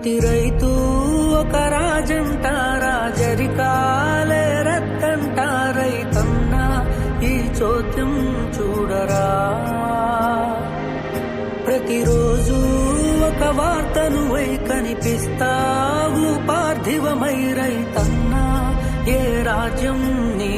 ప్రతి రైతు ఒక రాజంట రాజరికాలే రత్తంట రైతన్నా ఈ చోద్యం చూడరా. ప్రతిరోజు ఒక వార్తను వై కనిపిస్తావు పార్థివమై రైతన్నా ఏ రాజ్యం నీ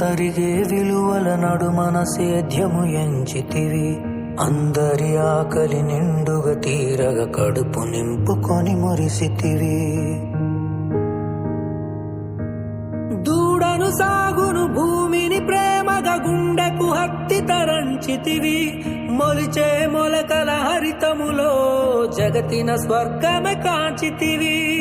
తరిగే విలువల నడుమన సేద్యము ఎంచితివి. అందరి ఆకలి నిండుగా తీరగ కడుపు నింపుకొని మురిసితివి. దూడను సాగును భూమిని ప్రేమగా గుండెకు హత్తి తరంచితివి. మొలిచే మొలకల హరితములో జగతిన స్వర్గమే కాంచితివి.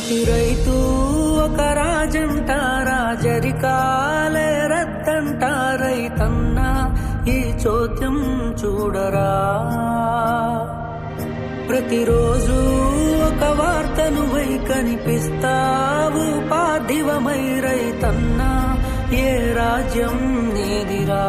ప్రతి రైతు ఒక రాజంట రాజరికాలే రత్తంట రైతన్న ఈ చోద్యం చూడరా. ప్రతిరోజు ఒక వార్తను వై కనిపిస్తావు పార్థివమై రైతన్న ఏ రాజ్యం నీదిరా.